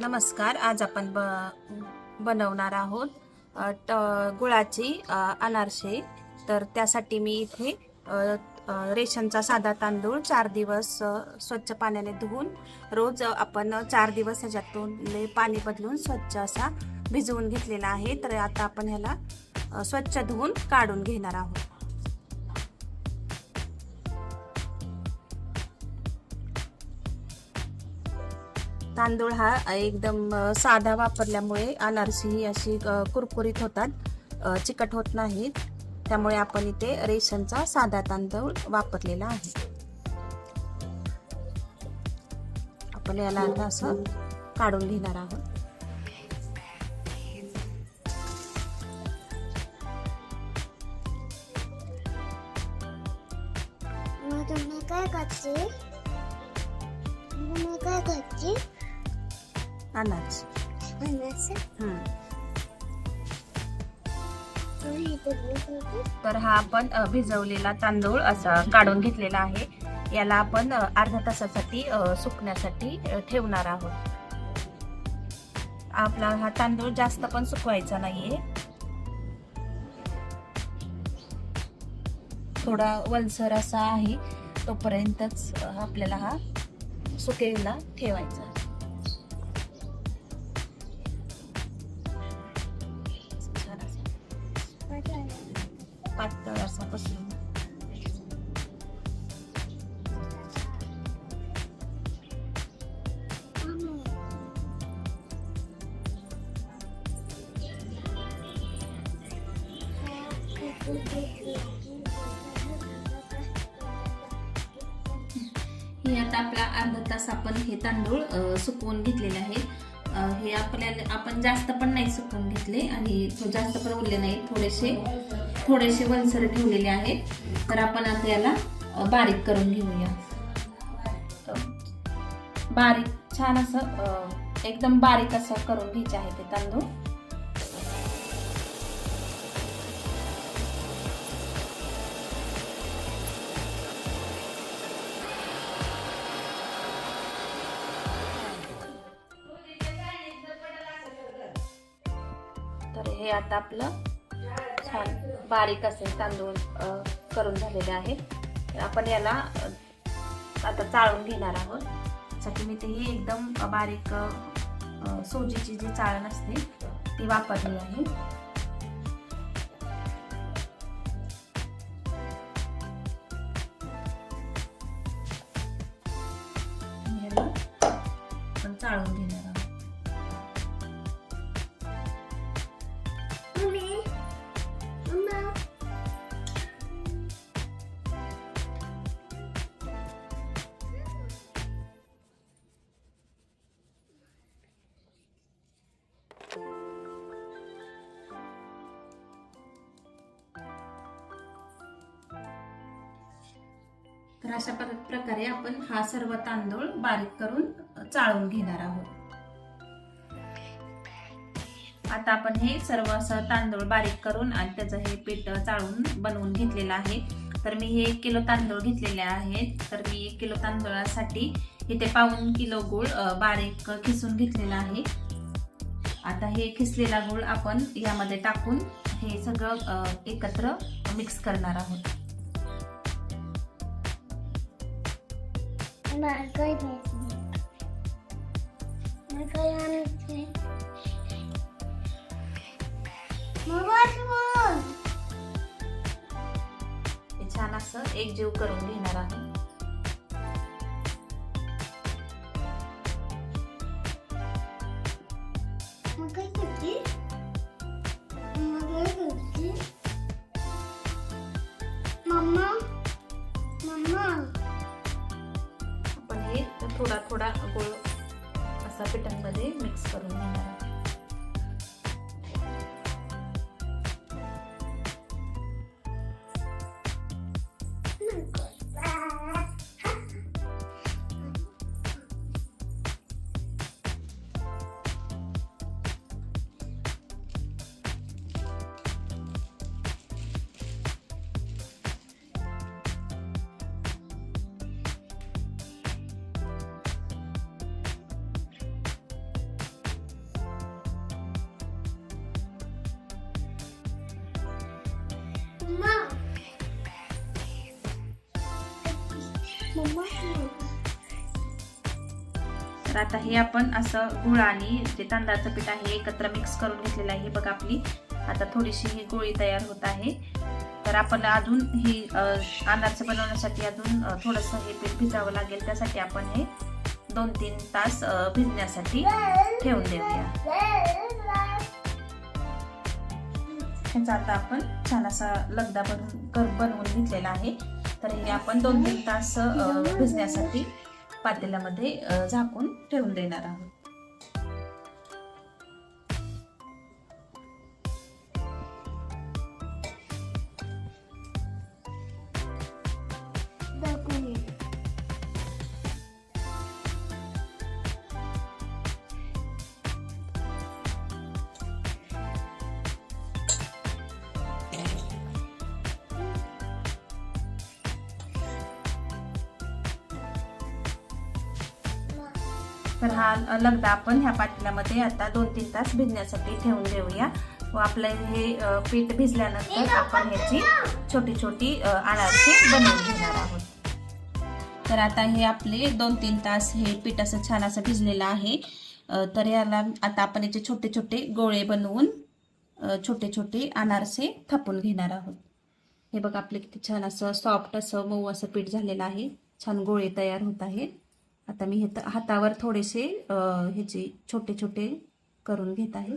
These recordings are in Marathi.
नमस्कार आज आपण ब बनवणार आहोत ट गुळाची अनारसे. तर त्यासाठी मी इथे रेशनचा साधा तांदूळ चार दिवस स्वच्छ पाण्याने धुवून रोज आपण चार दिवस ह्याच्यातून पाणी बदलून स्वच्छ असा भिजवून घेतलेला आहे. तर आता आपण ह्याला स्वच्छ धुवून काढून घेणार आहोत. तांदूळ हा एकदम साधा वापरल्यामुळे अनारसी ही अशी कुरकुरीत होतात चिकट होत नाहीत. त्यामुळे आपण इथे रेशनचा साधा तांदूळ वापरलेला आहे. आपण याला आता असं काढून घेणार आहोत. तुम्ही काय करते? तुम्ही काय करते? अनारसे. तुम्ही इथे बसते तर हा आपण अ, भिजवलेला तांदूळ असा काढून घेतलेला आहे. याला आपण अ, अर्ध्या तासासाठी अ, सुकण्यासाठी अ, ठेवणार आहोत. आपला हा तांदूळ जास्त पण सुकवायचा नाहीये. थोडा वलसर असा आहे तोपर्यंतच अ, आपल्याला हा सुकेला ठेवायचा. पातळ असा पसरून हे आता आपला अर्धा तास आपण हे तांदूळ सुकवून घेतलेले आहेत. हे आपल्याला आपण जास्त पण नाही सुकवून घेतले आणि जास्त पण उरले नाही थोडेसे. थोडेसे वलसर ठेवलेले आहेत. तर आपण आता याला बारीक करून घेऊया. बारीक छान असं एकदम बारीक असं करून घ्यायचे आहे ते तांदूळ. तर हे आता आपलं बारीक असे तांदूळ करून झालेले आहेत. आपण याला आता चाळून घेणार आहोत. त्यासाठी मी तेही एकदम बारीक सोजीची जी चाळण असते ती वापरली आहे. चाळून घेणार तर अशा प्रकारे आपण हा सर्व तांदूळ बारीक करून चाळून घेणार आहोत. आता आपण हे सर्व असं तांदूळ बारीक करून आणि त्याचं हे पीठ चाळून बनवून घेतलेलं आहे. तर मी हे एक किलो तांदूळ घेतलेले आहेत. तर मी एक किलो तांदूळासाठी इथे पाऊन किलो गूळ बारीक खिसून घेतलेला आहे. आता हे खिसलेला गूळ आपण यामध्ये टाकून हे सगळं एकत्र मिक्स करणार आहोत. मला काय द्यायचं मला काय आणायचं मोबाईल छान असं एकजीव करून घेणार आहे थोडा थोडा गोळ असा पिठांमध्ये मिक्स करून घेणार तर आता हे आपण असं गुळ आणि जे तांदळाचं पीठ आहे एकत्र मिक्स करून घेतलेलं आहे. हे बघा आपली. आता थोडीशी ही गोळी तयार होत आहे. तर आपण अजून ही अ, अनारसे बनवण्यासाठी अजून थोडंसं हे पीठ भिजावं लागेल. त्यासाठी आपण हे दोन तीन तास भिजण्यासाठी ठेवून देऊया. ह्याचा आता आपण छान असा लगदा बनवून कर बनवून घेतलेला आहे. तर हे आपण दोन तीन तास भिजण्यासाठी पातेल्यामध्ये झाकून ठेवून देणार आहोत. तर हा लगदा आपण ह्या पातेल्यामध्ये आता दोन तीन तास भिजण्यासाठी ठेवून देऊया. व आपलं हे पीठ भिजल्यानंतर आपण ह्याची छोटी छोटी आळाची अनारसे बनवून घेणार आहोत. तर आता हे आपले दोन तीन तास हे पीठ असं छान असं भिजलेलं आहे. तर याला आता आपण याचे छोटे छोटे गोळे बनवून छोटे छोटे अनारसे थापून घेणार आहोत. हे बघा आपले किती छान असं सॉफ्ट असं मऊ असं पीठ झालेलं आहे. छान गोळे तयार होत आहेत. आता मी हे हातावर थोडेसे ह्याचे छोटे छोटे करून घेत आहे.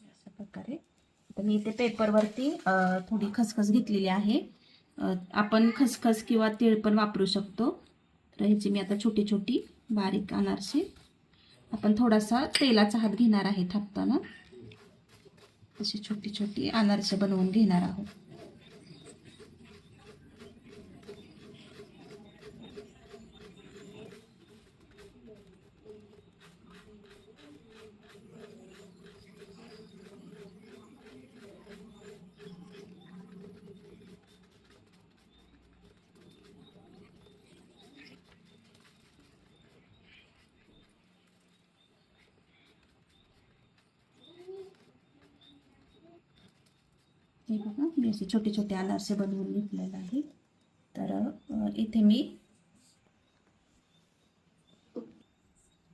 अशा प्रकारे. आता मी इथे पेपरवरती थोडी खसखस घेतलेली आहे. आपण खसखस किंवा तीळ पण वापरू शकतो. तर ह्याची मी आता छोटी छोटी बारीक अनारसे. आपण थोडासा तेलाचा हात घेणार आहे थापताना. अशी छोटी छोटी अनारसे बनवून घेणार आहोत. हे बघा मी असे छोटे छोटे अनारसे बनवून घेतलेले आहे. तर इथे मी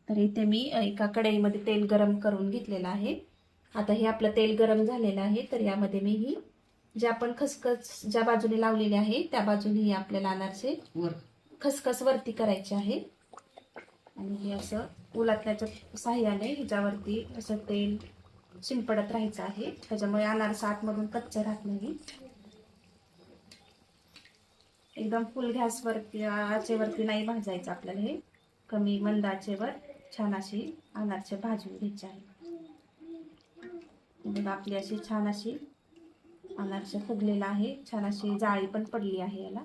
तर इथे मी एका कढईमध्ये तेल गरम करून घेतलेलं आहे. आता हे आपलं तेल गरम झालेलं आहे तर यामध्ये मी ही जे आपण खसखस ज्या बाजूने लावलेली आहे त्या बाजूने ही आपल्याला अनारसे वर. खसखस वरती करायचे आहे. आणि हे असं उलाटण्याच्या साह्याने ह्याच्यावरती असं तेल शिंपडत राहायचं आहे. त्याच्यामुळे अनारसा आतमधून कच्चा राहत नाही. एकदम फुल गॅसवरती आचेवरती नाही भाजायचं आपल्याला हे. कमी मंद आचेवर छान अशी अनारसे भाजून घ्यायचे आहे. मग आपली अशी छान अशी अनारसे फुगलेला आहे. छान अशी जाळी पण पडली आहे याला.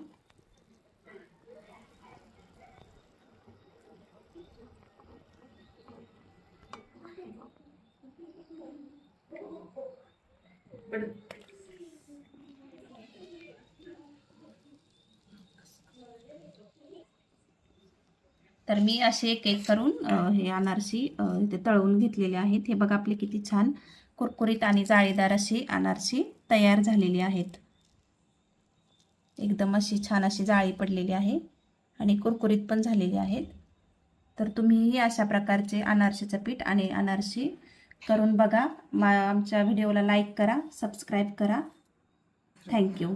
तर मी असे एक एक करून हे अनारसी इथे तळवून घेतलेले आहेत. हे बघा आपले किती छान कुरकुरीत आणि जाळीदार अशी अनारसी तयार झालेली आहेत. एकदम अशी छान अशी जाळी पडलेली आहे आणि कुरकुरीत पण झालेली आहेत. तर तुम्हीही अशा प्रकारचे अनारशीचं पीठ आणि अनारशी करून बघा. मा आमच्या व्हिडिओला लाईक करा सबस्क्राईब करा. थँक्यू